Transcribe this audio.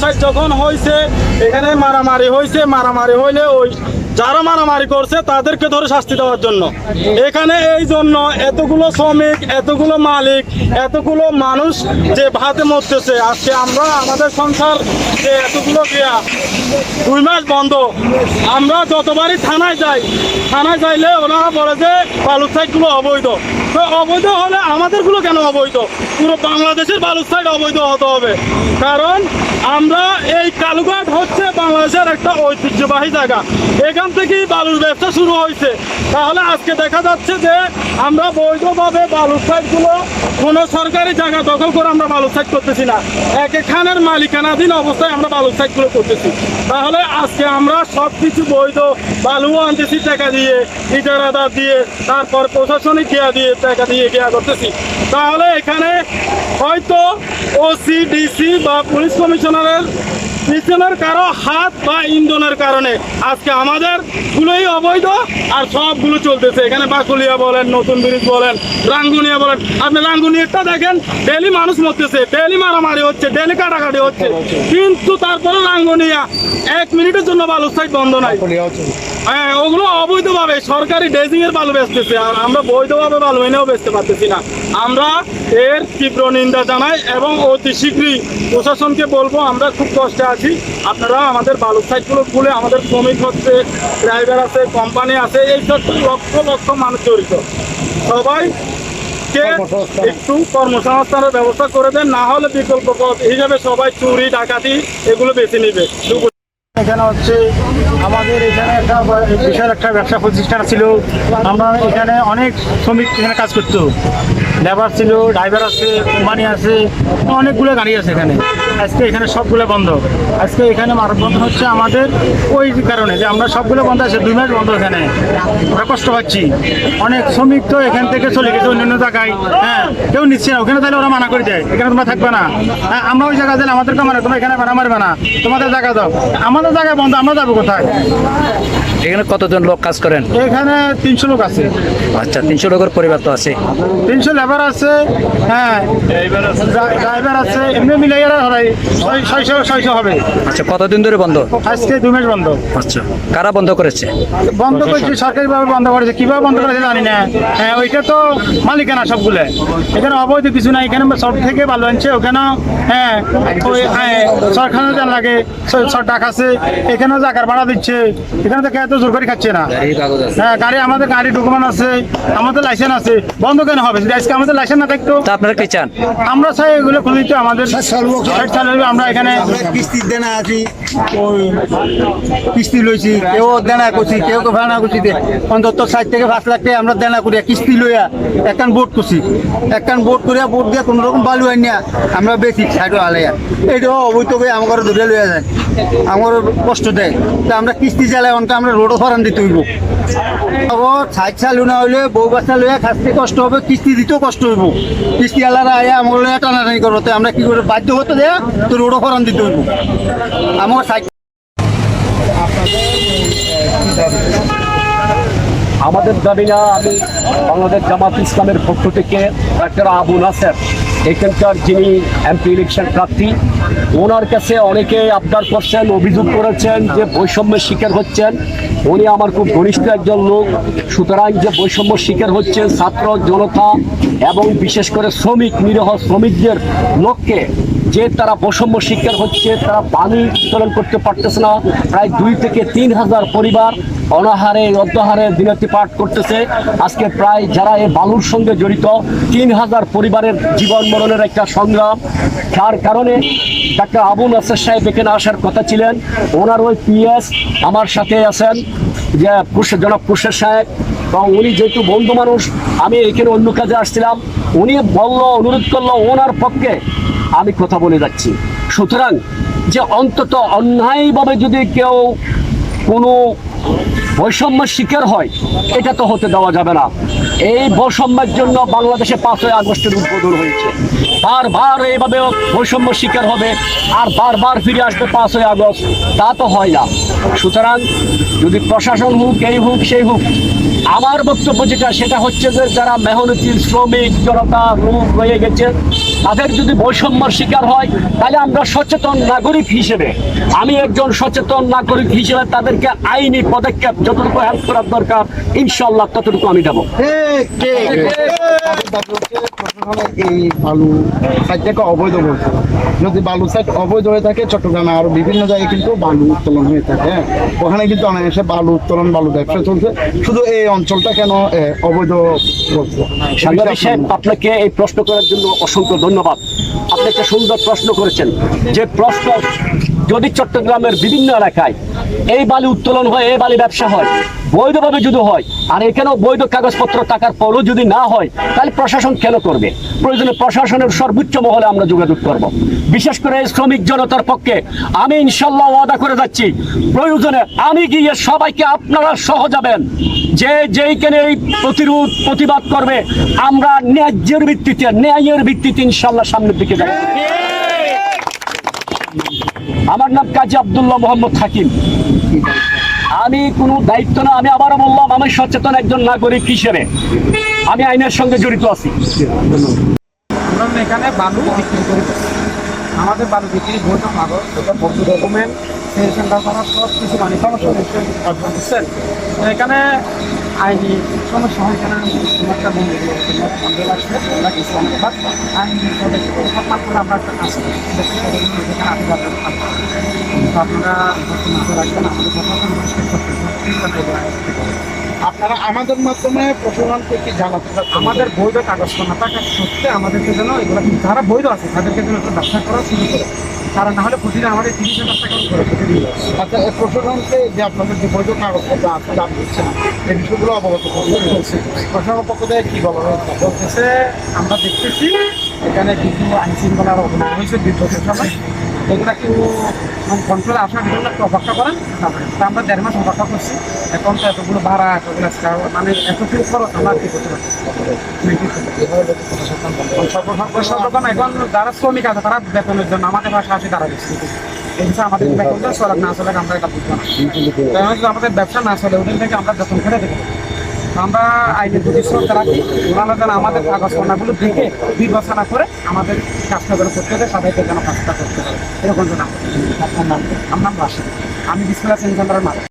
Side যখন হয়েছে এখানে মারামারি হয়েছে মারামারি হইলে ওই যারা মারামারি করছে, তাদেরকে ধরে শাস্তি দেওয়ার জন্য। এখানে এই জন্য এতগুলো শ্রমিক, এতগুলো মালিক, এতগুলো মানুষ যে ভাতে মরতেছে। আজকে আমরা, আমাদের সংসার যে এতগুলো গিয়া, দুই মাস বন্ধ। আমরা যতবারই থানায় যাই, থানায় যাইলে ওনারা বলে যে বালুর সাইডগুলো অবৈধ। অবৈধ হলে আমাদেরগুলো কেন অবৈধ? পুরো বাংলাদেশের বালুর সাইড অবৈধ হতে হবে। কারণ আমরা এই কালুঘাট হচ্ছে বাংলাদেশের একটা ঐতিহ্যবাহী জায়গা। এখান থেকেই বালুর ব্যবসা শুরু হয়েছে। তাহলে আজকে দেখা যাচ্ছে যে আমরা বৈধভাবে বালুর সাইডগুলো কোনো সরকারি জায়গা দখল করে আমরা বালুর সাইড করতেছি না। এক এক খানের মালিকানাধীন অবস্থায় আমরা বালুর সাইডগুলো করতেছি। তাহলে আজকে আমরা সব কিছু বৈধ বালু আনতেছি টাকা দিয়ে ইজারাদা দিয়ে, তারপর প্রশাসনিক গিয়া দিয়ে টাকা দিয়ে এগিয়ে করতেছি তাহলে এখানে হয়তো ওসিডিসি বা পুলিশ কমিশনারের পিছনের কারও হাত বা ইন্ধনের কারণে আজকে আমাদের গুলোই অবৈধ আর সবগুলো চলতেছে। এখানে বাকুলিয়া বলেন নতুন ব্রিজ বলেন রাঙ্গুনিয়া বলেন। আপনি রাঙ্গুনিয়াটা দেখেন ডেলি মানুষ মরতেছে ডেলি মারামারি হচ্ছে ডেলি কাটাকাটি হচ্ছে। কিন্তু তারপরে রাঙ্গুনিয়া এক মিনিটের জন্য বালুর সাইড বন্ধ নাই। হ্যাঁ ওগুলো অবৈধভাবে সরকারি ড্রেজিং এর বালু বেচতেছে আর আমরা বৈধভাবে বালু এনেও বেচতে পারতেছি না। আমরা এর তীব্র নিন্দা জানাই এবং অতি শীঘ্রই প্রশাসনকে বলব আমরা খুব কষ্টে আছি। আপনারা আমাদের বালু সাইটগুলো খুলে আমাদের শ্রমিক হচ্ছে ড্রাইভার আছে কোম্পানি আছে এই সব লক্ষ লক্ষ মানুষ জড়িত। সবাই কে একটু কর্মসংস্থানের ব্যবস্থা করে দেন না হলে বিকল্প পথ হিসাবে সবাই চুরি ডাকাতি এগুলো বেছে নিবে। এখানে হচ্ছে আমাদের এখানে একটা বিশাল একটা ব্যবসা প্রতিষ্ঠান ছিল। আমরা এখানে অনেক শ্রমিক এখানে কাজ করতো। লেবার ছিল, ড্রাইভার আছে, কোম্পানি আছে, অনেকগুলো গাড়ি আছে এখানে। আজকে এখানে সবগুলো বন্ধ। আজকে এখানে বন্ধ হচ্ছে আমাদের ওই কারণে যে আমরা সবগুলো বন্ধ আছে, দুই মাস বন্ধ এখানে। আমরা কষ্ট পাচ্ছি। অনেক শ্রমিক তো এখান থেকে চলে গেছে অন্যান্য জায়গায়। হ্যাঁ কেউ নিচ্ছে না। ওখানে তাহলে ওরা মানা করে দেয়। এখানে তোমরা থাকবে না। হ্যাঁ আমরা ওই জায়গায় দিলে আমাদেরকে মানে তোমরা এখানে মারা মারবে না। তোমাদের জায়গা দাও। আমাদের জায়গায় বন্ধ আমরা যাব কোথায়? এখানে কতজন লোক কাজ করেন? এখানে তিনশো লোক আছে। আচ্ছা তিনশো লোকের পরিবার তো আছে। তিনশো লেবার আছে হ্যাঁ ড্রাইভার আছে এমনি মিলাই ছয়- ছয়শো ছয়শো হবে। আচ্ছা কতদিন ধরে বন্ধ? আজকে দুই মাস বন্ধ। আচ্ছা কারা বন্ধ করেছে? বন্ধ করেছে সরকারিভাবে বন্ধ করেছে কীভাবে বন্ধ করেছে জানি না। হ্যাঁ ওইটা তো মালিকানা সবগুলো। এখানে অবৈধ কিছু না এখানে সব থেকে ভালো আনছে ওখানে হ্যাঁ হ্যাঁ, সরকারের যা লাগে সব টাকা আছে। এখানেও জায়গার ভাড়া দিচ্ছে এখানে তো কেউ তো জোর করে খাচ্ছে না। হ্যাঁ গাড়ি আমাদের গাড়ি ডকুমেন্ট আছে আমাদের লাইসেন্স আছে বন্ধ কেন হবে? যদি আজকে আমাদের লাইসেন্স না থাকতো আপনারা কি চান? আমরা চাই এগুলো খুলে দিতে আমাদের আমরা এখানে কিস্তির দেনা আছি ওই কিস্তি লইছি কেউ দেনা করছি কেউ কেউ ভাড়া করছি দে। অন্তত ষাট থেকে পাঁচ লাখ টাকা আমরা দেনা করিয়া কিস্তি লইয়া একখান বোট করছি। একখান বোট করিয়া বোট দিয়ে কোনো রকম বালু আনিয়া আমরা বেশি সাইডও আলাইয়া এইটাও অবৈধ করে আমার ধরে লইয়া যায়। আমার কষ্ট দেয়। আমরা কিস্তি চালাই অন্ত আমরা রোডও ফরান দিতে হইব। সাইড চালু না হইলে বউ বাচ্চা লইয়া খাসতে কষ্ট হবে, কিস্তি দিতেও কষ্ট হইব। কিস্তি আলারা আয়া আমার লইয়া টানাটানি করব তো আমরা কি করে বাধ্য হতে দেয়া, তো রোডও ফরান দিতে হইব। আমার সাইড আমাদের দাবি না, আমি বাংলাদেশ জামাত ইসলামের পক্ষ থেকে ডাক্তার আবু নাসের, এখানকার যিনি এমপি ইলেকশন প্রার্থী, ওনার কাছে অনেকে আবদার করছেন, অভিযোগ করেছেন যে বৈষম্যের শিকার হচ্ছেন। উনি আমার খুব ঘনিষ্ঠ একজন লোক। সুতরাং যে বৈষম্য শিকার হচ্ছেন ছাত্র জনতা এবং বিশেষ করে শ্রমিক, নিরহ শ্রমিকদের লোককে যে তারা বৈষম্য শিকার হচ্ছে, তারা পানি বিতরণ করতে পারতেছে না। প্রায় দুই থেকে তিন হাজার পরিবার অনাহারে অর্ধহারে দিনতি পাঠ করতেছে। আজকে প্রায় যারা এই বালুর সঙ্গে জড়িত, তিন হাজার পরিবারের জীবন মরণের একটা সংগ্রাম। যার কারণে ডাক্তার আবু নাসের সাহেব এখানে আসার কথা ছিলেন। ওনার ওই পিএস আমার সাথে আছেন, যে পুরুষের জনাব পুরুষের সাহেব। এবং উনি যেহেতু বন্ধু মানুষ, আমি এখানে অন্য কাজে আসছিলাম। উনি বলল, অনুরোধ করল ওনার পক্ষে আমি কথা বলে যাচ্ছি। সুতরাং যে অন্তত অন্যায়ভাবে যদি কেউ কোনো বৈষম্যের শিকার হয়, এটা তো হতে দেওয়া যাবে না। এই বৈষম্যের জন্য বাংলাদেশে পাঁচই আগস্টের উদ্বোধন হয়েছে। বারবার এইভাবে বৈষম্য শিকার হবে আর বারবার ফিরে আসবে পাঁচই আগস্ট। তা তো হয় না। সুতরাং যদি প্রশাসন হোক, এই হোক, সেই হোক, আমার বক্তব্য যেটা, সেটা হচ্ছে যে যারা মেহনতি, শ্রমিক, জনতা রূপ রয়ে গেছে, তাদের যদি বৈষম্যর শিকার হয়, তাহলে আমরা সচেতন নাগরিক হিসেবে, আমি একজন সচেতন নাগরিক হিসেবে তাদেরকে আইনি পদক্ষেপ যতটুকু হেল্প করার দরকার ইনশাল্লাহ ততটুকু আমি দেবো। এই বালু সাইডটাকে অবৈধ বলছে যদি বালু সাইড অবৈধ হয়ে থাকে চট্টগ্রামে আরও বিভিন্ন জায়গায় কিন্তু বালু উত্তোলন হয়ে থাকে ওখানে কিন্তু অনায়াসে বালু উত্তোলন বালু ব্যবসা চলছে শুধু এই অঞ্চলটা কেন অবৈধ বলছে আপনাকে এই প্রশ্ন করার জন্য অসংখ্য ধন্যবাদ। আপনি একটা সুন্দর প্রশ্ন করেছেন। যে প্রশ্ন যদি চট্টগ্রামের বিভিন্ন এলাকায় এই বালি উত্তোলন হয়, এই বালি ব্যবসা হয়, বৈধভাবে যদি হয়, আর এখানেও বৈধ কাগজপত্র টাকার পরও যদি না হয়, তাহলে প্রশাসন কেন করবে? প্রয়োজনে প্রশাসনের সর্বোচ্চ মহলে আমরা যোগাযোগ করব। বিশেষ করে শ্রমিক জনতার পক্ষে আমি ইনশাল্লাহ ওয়াদা করে যাচ্ছি, প্রয়োজনে আমি গিয়ে সবাইকে আপনারা সহ যাবেন। যে যেইখানে এই প্রতিরোধ, প্রতিবাদ করবে, আমরা ন্যায্যের ভিত্তিতে, ন্যায়ের ভিত্তিতে ইনশাল্লাহ সামনের দিকে যাব। আমার নাম কাজী আবদুল্লাহ মোহাম্মদ হাকিম। আমি কোনো দায়িত্ব না আমি আবারও বললাম আমি সচেতন একজন নাগরিক হিসেবে। আমি আইনের সঙ্গে জড়িত আছি। এখানে বালু বিক্রি করি। আমাদের বালু বিক্রি বৈধ কাগজ এটা ডকুমেন্ট সেন্টার সব কিছু মানে তো এখানে আইনি হয় কোনো? একটা মন্দির মন্দির আছে আমরা ইসলামের বাদ আইনি সম্মান করে আমরা একটা কাজ করি। আপনারা রাখবেন আমাদের আপনারা আমাদের মাধ্যমে প্রশাসনকে কি জানাতে? আমাদের বৈধ কাগজ না থাকা সত্ত্বে আমাদেরকে যেন এগুলো যারা বৈধ আছে তাদেরকে যেন একটা ব্যবসা করা শুরু করে। তারা না হলে প্রতিদিন আমাদের তিরিশ হাজার টাকা করে প্রতিদিন আচ্ছা প্রশাসনকে যে আপনাদের যে বৈধ কাগজপত্র আছে দাম দিচ্ছেন এই বিষয়গুলো অবগত প্রশাসনের পক্ষ থেকে কি বলা হয়েছে বলতেছে আমরা দেখতেছি এখানে কিছু আইন শৃঙ্খলার অবনতি হয়েছে বিদ্যুতের সময়। এগুলা কেউ কন্ট্রোলে আসার জন্য একটু অপেক্ষা করেন। তারপরে আমরা দেড় মাস অপেক্ষা করছি। এখন তো এতগুলো ভাড়া এতগুলো মানে এতগুলো খরচ আমরা কি করতে পারছি? সর্বপ্রথম এখন যারা শ্রমিক আছে তারা বেতনের জন্য আমাদের পাশে আসে তারা বেশি হিসাবে আমাদের বেতনটা চলে না চলে আমরা এটা বুঝব না। আমাদের ব্যবসা না চলে ওদের থেকে আমরা বেতন ফেলে দেবো। আমরা আইনের প্রতি শ্রদ্ধা রাখি। ওনারা যেন আমাদের কাগজ কন্যাগুলো দেখে বিবেচনা করে আমাদের কাজটা করে করতে হবে সবাইকে যেন কাজটা করতে পারে। এরকম যেন আমার নাম রাশি আমি বিশ্বাস সেন্টারের মালিক।